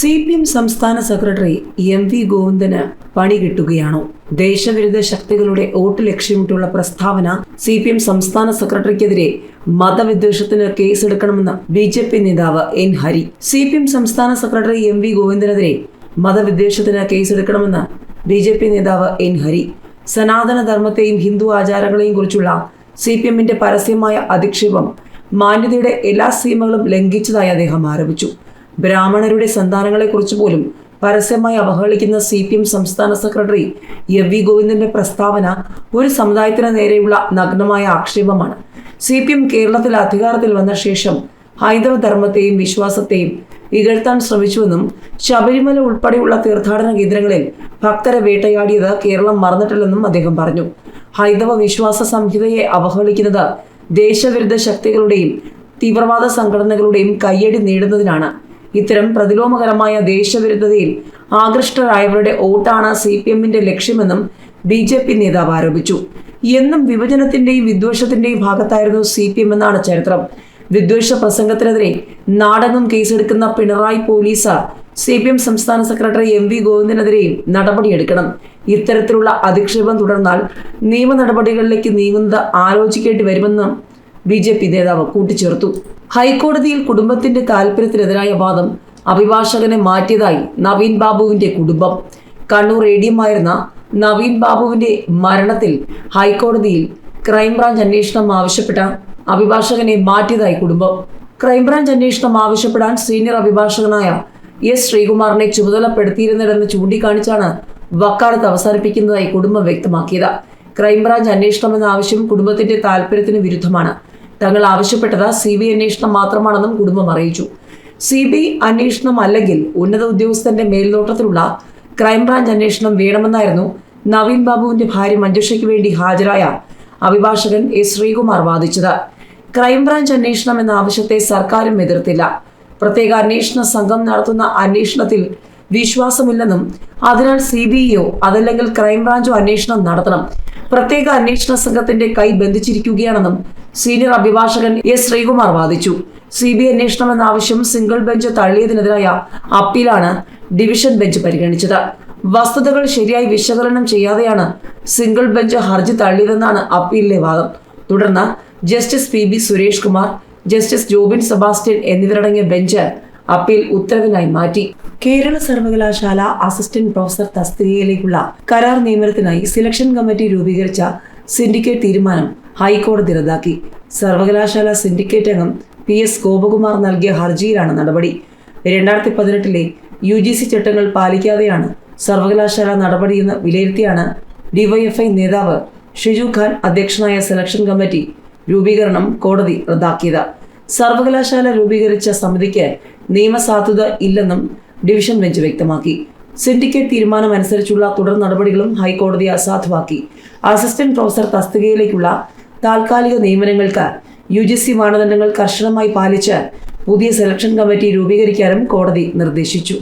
C P M സംസ്ഥാന secretary M V ഗോവിന്ദന് പണി കിട്ടുകയാണോ? ദേശവിരുദ്ധ ശക്തികളുടെ വോട്ട് ലക്ഷ്യമിട്ടുള്ള പ്രസ്താവന സി പി എം സംസ്ഥാന സെക്രട്ടറിക്കെതിരെ മതവിദ്വേഷത്തിന് കേസെടുക്കണമെന്ന് ബി ജെ പി നേതാവ് N Hari. C P M സംസ്ഥാന സെക്രട്ടറി എം വി ഗോവിന്ദനെതിരെ മതവിദ്വേഷത്തിന് കേസെടുക്കണമെന്ന് ബി ജെ പി നേതാവ് എൻ ഹരി. സനാതനധർമ്മത്തെയും ഹിന്ദു ആചാരങ്ങളെയും കുറിച്ചുള്ള സി പി എമ്മിന്റെ പരസ്യമായ അധിക്ഷേപം മാന്യതയുടെ എല്ലാ സീമകളും ലംഘിച്ചതായി അദ്ദേഹം ആരോപിച്ചു. ബ്രാഹ്മണരുടെ സന്താനങ്ങളെക്കുറിച്ച് പോലും പരസ്യമായി അവഹേളിക്കുന്ന സി പി എം സംസ്ഥാന സെക്രട്ടറി എം വി ഗോവിന്ദന്റെ പ്രസ്താവന ഒരു സമുദായത്തിന് നേരെയുള്ള നഗ്നമായ ആക്ഷേപമാണ്. സി പി എം കേരളത്തിൽ അധികാരത്തിൽ വന്ന ശേഷം ഹൈന്ദവ ധർമ്മത്തെയും വിശ്വാസത്തെയും ഇകഴ്ത്താൻ ശ്രമിച്ചുവെന്നും ശബരിമല ഉൾപ്പെടെയുള്ള തീർത്ഥാടന കേന്ദ്രങ്ങളിൽ ഭക്തരെ വേട്ടയാടിയത് കേരളം മറന്നിട്ടില്ലെന്നും അദ്ദേഹം പറഞ്ഞു. ഹൈന്ദവ വിശ്വാസ സംഹിതയെ അവഹേളിക്കുന്നത് ദേശവിരുദ്ധ ശക്തികളുടെയും തീവ്രവാദ സംഘടനകളുടെയും കയ്യടി നേടുന്നതിനാണ്. ഇത്തരം പ്രതിലോമകരമായ ദേശവിരുദ്ധതയിൽ ആകൃഷ്ടരായവരുടെ വോട്ടാണ് സി പി എമ്മിന്റെ ലക്ഷ്യമെന്നും ബി ജെ പി നേതാവ് ആരോപിച്ചു. എന്നും വിഭജനത്തിന്റെയും വിദ്വേഷത്തിന്റെയും ഭാഗത്തായിരുന്നു സി പി എം എന്നാണ് ചരിത്രം. വിദ്വേഷ പ്രസംഗത്തിനെതിരെ നാടെങ്ങും കേസെടുക്കുന്ന Pinarayi police C P M സംസ്ഥാന സെക്രട്ടറി എം വി ഗോവിന്ദനെതിരെയും നടപടിയെടുക്കണം. ഇത്തരത്തിലുള്ള അധിക്ഷേപം തുടർന്നാൽ നിയമ നടപടികളിലേക്ക് നീങ്ങുന്നത് ആലോചിക്കേണ്ടി വരുമെന്നും ബി ജെ പി നേതാവ് കൂട്ടിച്ചേർത്തു. ഹൈക്കോടതിയിൽ കുടുംബത്തിന്റെ താൽപര്യത്തിനെതിരായ വാദം അഭിഭാഷകനെ മാറ്റിയതായി നവീൻ ബാബുവിന്റെ കുടുംബം. കണ്ണൂർ എ ഡി നവീൻ ബാബുവിന്റെ മരണത്തിൽ ഹൈക്കോടതിയിൽ ക്രൈംബ്രാഞ്ച് അന്വേഷണം ആവശ്യപ്പെട്ട അഭിഭാഷകനെ മാറ്റിയതായി കുടുംബം. ക്രൈംബ്രാഞ്ച് അന്വേഷണം ആവശ്യപ്പെടാൻ സീനിയർ അഭിഭാഷകനായ എസ് ശ്രീകുമാറിനെ ചുമതലപ്പെടുത്തിയിരുന്നില്ലെന്ന് ചൂണ്ടിക്കാണിച്ചാണ് വക്കാലത്ത് അവസാനിപ്പിക്കുന്നതായി കുടുംബം വ്യക്തമാക്കിയത്. ക്രൈംബ്രാഞ്ച് അന്വേഷണം എന്ന ആവശ്യം കുടുംബത്തിന്റെ താൽപര്യത്തിന് വിരുദ്ധമാണ്. തങ്ങൾ ആവശ്യപ്പെട്ടത് സി ബി അന്വേഷണം മാത്രമാണെന്നും കുടുംബം അറിയിച്ചു. സി ബി അന്വേഷണം അല്ലെങ്കിൽ ഉന്നത ഉദ്യോഗസ്ഥന്റെ മേൽനോട്ടത്തിലുള്ള ക്രൈംബ്രാഞ്ച് അന്വേഷണം വേണമെന്നായിരുന്നു നവീൻ ബാബുവിന്റെ ഭാര്യ മഞ്ജുഷയ്ക്ക് വേണ്ടി ഹാജരായ അഭിഭാഷകൻ എസ് ശ്രീകുമാർ വാദിച്ചത്. ക്രൈംബ്രാഞ്ച് അന്വേഷണം എന്ന ആവശ്യത്തെ സർക്കാരും എതിർത്തില്ല. പ്രത്യേക അന്വേഷണ സംഘം നടത്തുന്ന അന്വേഷണത്തിൽ വിശ്വാസമില്ലെന്നും അതിനാൽ സി ബി ഇയോ അതല്ലെങ്കിൽ ക്രൈംബ്രാഞ്ചോ അന്വേഷണം നടത്തണം. പ്രത്യേക അന്വേഷണ സംഘത്തിന്റെ കൈ ബന്ധിച്ചിരിക്കുകയാണെന്നും സീനിയർ അഭിഭാഷകൻ എസ് ശ്രീകുമാർ വാദിച്ചു. സി ബി അന്വേഷണം എന്ന ആവശ്യം സിംഗിൾ ബെഞ്ച് തള്ളിയതിനെതിരായ അപ്പീലാണ് ഡിവിഷൻ ബെഞ്ച് പരിഗണിച്ചത്. വസ്തുതകൾ ശരിയായി വിശകലനം ചെയ്യാതെയാണ് സിംഗിൾ ബെഞ്ച് ഹർജി തള്ളിയതെന്നാണ് അപ്പീലിലെ വാദം. തുടർന്ന് justice P B Suresh Kumar justice Jobin Sebastian എന്നിവരടങ്ങിയ ബെഞ്ച് അപ്പീൽ ഉത്തരവിനായി മാറ്റി. കേരള സർവകലാശാല അസിസ്റ്റന്റ് പ്രൊഫസർ തസ്തികയിലേക്കുള്ള കരാർ നിയമനത്തിനായി സെലക്ഷൻ കമ്മിറ്റി രൂപീകരിച്ച സിൻഡിക്കേറ്റ് തീരുമാനം ഹൈക്കോടതി റദ്ദാക്കി. സർവകലാശാല സിൻഡിക്കേറ്റ് അംഗം പി എസ് ഗോപകുമാർ നൽകിയ ഹർജിയിലാണ് നടപടി. രണ്ടായിരത്തി പതിനെട്ടിലെ യു ജി സി ചട്ടങ്ങൾ പാലിക്കാതെയാണ് സർവകലാശാല നടപടിയെന്ന് വിലയിരുത്തിയാണ് ഡിവൈഎഫ്ഐ നേതാവ് ഷിജു ഖാൻ അധ്യക്ഷനായ സെലക്ഷൻ കമ്മിറ്റി രൂപീകരണം കോടതി റദ്ദാക്കിയത്. സർവകലാശാല രൂപീകരിച്ച സമിതിക്ക് നിയമസാധുത ഇല്ലെന്നും ഡിവിഷൻ ബെഞ്ച് വ്യക്തമാക്കി. സിൻഡിക്കേറ്റ് തീരുമാനമനുസരിച്ചുള്ള തുടർ നടപടികളും ഹൈക്കോടതി അസാധുവാക്കി. അസിസ്റ്റന്റ് പ്രൊഫസർ തസ്തികയിലേക്കുള്ള താൽക്കാലിക നിയമനങ്ങൾക്ക് യു ജി സി മാനദണ്ഡങ്ങൾ കർശനമായി പാലിച്ച് പുതിയ സെലക്ഷൻ കമ്മിറ്റി രൂപീകരിക്കാനും കോടതി നിർദ്ദേശിച്ചു.